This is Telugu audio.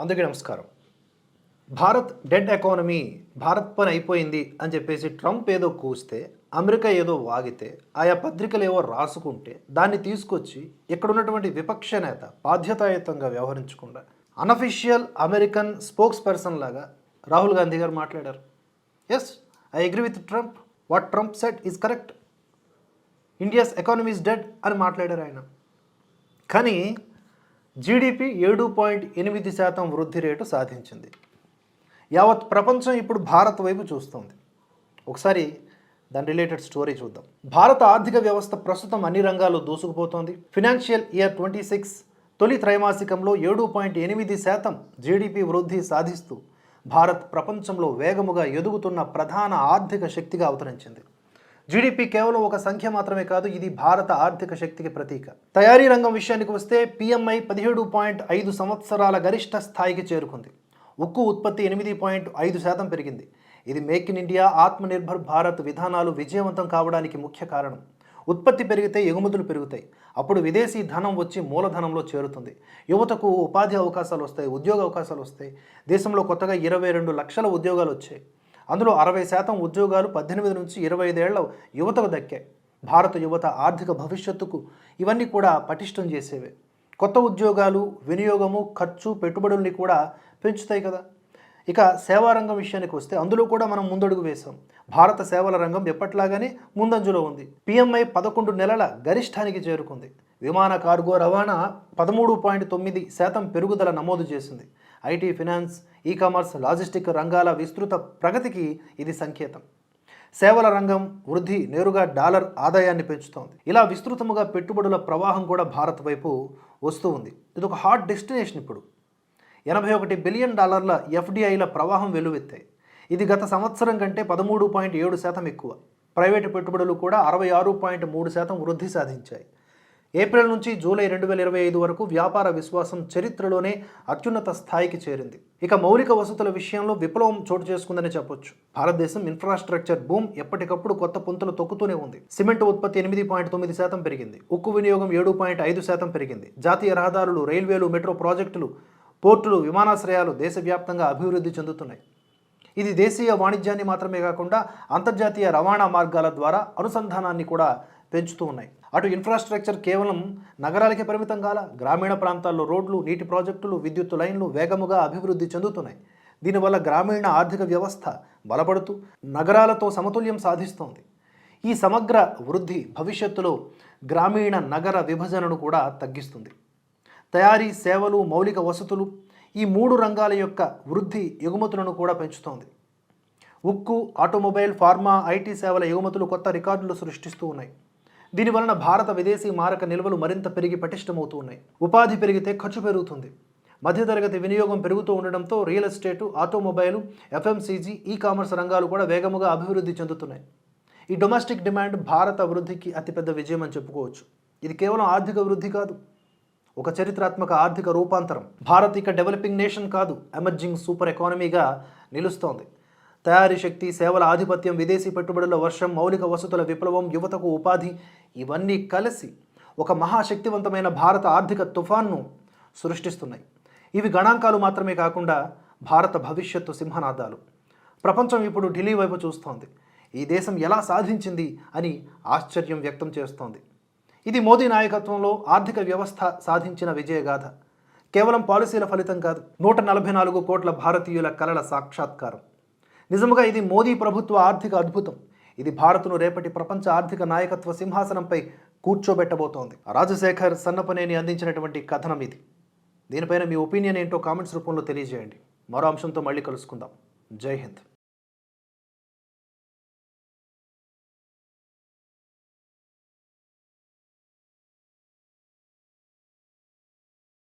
అందుకే నమస్కారం. భారత్ డెడ్ ఎకానమీ భారత్ పని అయిపోయింది అని చెప్పేసి ట్రంప్ ఏదో కూస్తే అమెరికా ఏదో వాగితే ఆయా పత్రికలు ఏవో రాసుకుంటే దాన్ని తీసుకొచ్చి ఇక్కడ ఉన్నటువంటి విపక్ష నేత బాధ్యతాయుతంగా వ్యవహరించకుండా అనఫిషియల్ అమెరికన్ స్పోక్స్ పర్సన్ లాగా రాహుల్ గాంధీ గారు మాట్లాడారు. Yes I agree with Trump what Trump said is correct India's economy's dead అని మాట్లాడారు ఆయన. కానీ జీడిపి ఏడు పాయింట్ ఎనిమిది శాతం వృద్ధి రేటు సాధించింది. యావత్ ప్రపంచం ఇప్పుడు భారత్ వైపు చూస్తుంది. ఒకసారి దాని రిలేటెడ్ స్టోరీ చూద్దాం. భారత ఆర్థిక వ్యవస్థ ప్రస్తుతం అన్ని రంగాల్లో దూసుకుపోతోంది. ఫినాన్షియల్ ఇయర్ ట్వంటీ సిక్స్ తొలి త్రైమాసికంలో ఏడు పాయింట్ ఎనిమిది శాతం జీడిపి వృద్ధి సాధిస్తూ భారత్ ప్రపంచంలో వేగముగా ఎదుగుతున్న ప్రధాన ఆర్థిక శక్తిగా అవతరించింది. జీడిపి కేవలం ఒక సంఖ్య మాత్రమే కాదు ఇది భారత ఆర్థిక శక్తికి ప్రతీక. తయారీ రంగం విషయానికి వస్తే పిఎంఐ పదిహేడు పాయింట్ ఐదు సంవత్సరాల గరిష్ట స్థాయికి చేరుకుంది. ఉక్కు ఉత్పత్తి ఎనిమిది పాయింట్ ఐదు శాతం పెరిగింది. ఇది make in India Atmanirbhar Bharat విధానాలు విజయవంతం కావడానికి ముఖ్య కారణం. ఉత్పత్తి పెరిగితే ఎగుమతులు పెరుగుతాయి. అప్పుడు విదేశీ ధనం వచ్చి మూలధనంలో చేరుతుంది. యువతకు ఉపాధి అవకాశాలు వస్తాయి ఉద్యోగ అవకాశాలు వస్తాయి. దేశంలో కొత్తగా ఇరవై రెండు లక్షల ఉద్యోగాలు వచ్చాయి. అందులో అరవై శాతం ఉద్యోగాలు పద్దెనిమిది నుంచి ఇరవై ఐదేళ్ళ యువతకు దక్కాయి. భారత యువత ఆర్థిక భవిష్యత్తుకు ఇవన్నీ కూడా పటిష్టం చేసేవే. కొత్త ఉద్యోగాలు వినియోగము ఖర్చు పెట్టుబడుల్ని కూడా పెంచుతాయి కదా. ఇక సేవారంగం విషయానికి వస్తే అందులో కూడా మనం ముందడుగు వేశాం. భారత సేవల రంగం ఎప్పట్లాగానే ముందంజలో ఉంది. పిఎంఐ పదకొండు నెలల గరిష్టానికి చేరుకుంది. విమాన కార్గో రవాణా పదమూడు పాయింట్ తొమ్మిది శాతం పెరుగుదల నమోదు చేసింది. IT finance e commerce logistic రంగాల విస్తృత ప్రగతికి ఇది సంకేతం. సేవల రంగం వృద్ధి నేరుగా డాలర్ ఆదాయాన్ని పెంచుతోంది. ఇలా విస్తృతముగా పెట్టుబడుల ప్రవాహం కూడా భారత్ వైపు వస్తూ ఉంది. ఇది ఒక హాట్ డెస్టినేషన్ ఇప్పుడు. ఎనభై ఒకటి బిలియన్ డాలర్ల ఎఫ్డిఐల ప్రవాహం వెలువెత్తాయి. ఇది గత సంవత్సరం కంటే పదమూడు పాయింట్ ఏడు శాతం ఎక్కువ. ప్రైవేటు పెట్టుబడులు కూడా అరవై ఆరు పాయింట్ మూడు శాతం వృద్ధి సాధించాయి. ఏప్రిల్ నుంచి జూలై రెండు వేల ఇరవై ఐదు వరకు వ్యాపార విశ్వాసం చరిత్రలోనే అత్యున్నత స్థాయికి చేరింది. ఇక మౌలిక వసతుల విషయంలో విప్లవం చోటు చేసుకుందని చెప్పొచ్చు. భారతదేశం ఇన్ఫ్రాస్ట్రక్చర్ భూమ్ ఎప్పటికప్పుడు కొత్త పుంతలు తొక్కుతూనే ఉంది. సిమెంట్ ఉత్పత్తి ఎనిమిది పాయింట్ తొమ్మిది శాతం పెరిగింది. ఉక్కు వినియోగం ఏడు పాయింట్ ఐదు శాతం పెరిగింది. జాతీయ రహదారులు రైల్వేలు మెట్రో ప్రాజెక్టులు పోర్టులు విమానాశ్రయాలు దేశవ్యాప్తంగా అభివృద్ధి చెందుతున్నాయి. ఇది దేశీయ వాణిజ్యాన్ని మాత్రమే కాకుండా అంతర్జాతీయ రవాణా మార్గాల ద్వారా అనుసంధానాన్ని కూడా పెంచుతూ ఉన్నాయి. అటు ఇన్ఫ్రాస్ట్రక్చర్ కేవలం నగరాలకే పరిమితం కాల గ్రామీణ ప్రాంతాల్లో రోడ్లు నీటి ప్రాజెక్టులు విద్యుత్ లైన్లు వేగముగా అభివృద్ధి చెందుతున్నాయి. దీనివల్ల గ్రామీణ ఆర్థిక వ్యవస్థ బలపడుతూ నగరాలతో సమతుల్యం సాధిస్తోంది. ఈ సమగ్ర వృద్ధి భవిష్యత్తులో గ్రామీణ నగర విభజనను కూడా తగ్గిస్తుంది. తయారీ సేవలు మౌలిక వసతులు ఈ మూడు రంగాల యొక్క వృద్ధి ఎగుమతులను కూడా పెంచుతోంది. ఉక్కు ఆటోమొబైల్ ఫార్మా ఐటీ సేవల ఎగుమతులు కొత్త రికార్డులు సృష్టిస్తూ ఉన్నాయి. దీనివలన భారత విదేశీ మారక నిల్వలు మరింత పెరిగి పటిష్టమవుతూ ఉన్నాయి. ఉపాధి పెరిగితే ఖర్చు పెరుగుతుంది. మధ్యతరగతి వినియోగం పెరుగుతూ ఉండడంతో real estate automobile FMCG e commerce రంగాలు కూడా వేగముగా అభివృద్ధి చెందుతున్నాయి. ఈ డొమెస్టిక్ డిమాండ్ భారత వృద్ధికి అతిపెద్ద విజయం అని చెప్పుకోవచ్చు. ఇది కేవలం ఆర్థిక వృద్ధి కాదు. ఒక చరిత్రాత్మక ఆర్థిక రూపాంతరం. భారత్ ఇక డెవలపింగ్ నేషన్ కాదు. ఎమర్జింగ్ సూపర్ ఎకానమీగా నిలుస్తోంది. తయారీ శక్తి సేవల ఆధిపత్యం విదేశీ పెట్టుబడుల వర్షం మౌలిక వసతుల విప్లవం యువతకు ఉపాధి ఇవన్నీ కలిసి ఒక మహాశక్తివంతమైన భారత ఆర్థిక తుఫాన్ను సృష్టిస్తున్నాయి. ఇవి గణాంకాలు మాత్రమే కాకుండా భారత భవిష్యత్తు సింహనాదాలు. ప్రపంచం ఇప్పుడు ఢిల్లీ వైపు చూస్తోంది. ఈ దేశం ఎలా సాధించింది అని ఆశ్చర్యం వ్యక్తం చేస్తోంది. ఇది మోదీ నాయకత్వంలో ఆర్థిక వ్యవస్థ సాధించిన విజయగాథ కేవలం పాలసీల ఫలితం కాదు నూట నలభై నాలుగు కోట్ల భారతీయుల కలల సాక్షాత్కారం. నిజముగా ఇది మోదీ ప్రభుత్వ ఆర్థిక అద్భుతం. ఇది భారత్ను రేపటి ప్రపంచ ఆర్థిక నాయకత్వ సింహాసనంపై కూర్చోబెట్టబోతోంది. రాజశేఖర్ సన్నపనేని అందించినటువంటి కథనం ఇది. దీనిపైన మీ ఒపీనియన్ ఏంటో కామెంట్స్ రూపంలో తెలియజేయండి. మరో అంశంతో మళ్ళీ కలుసుకుందాం. జై హింద్.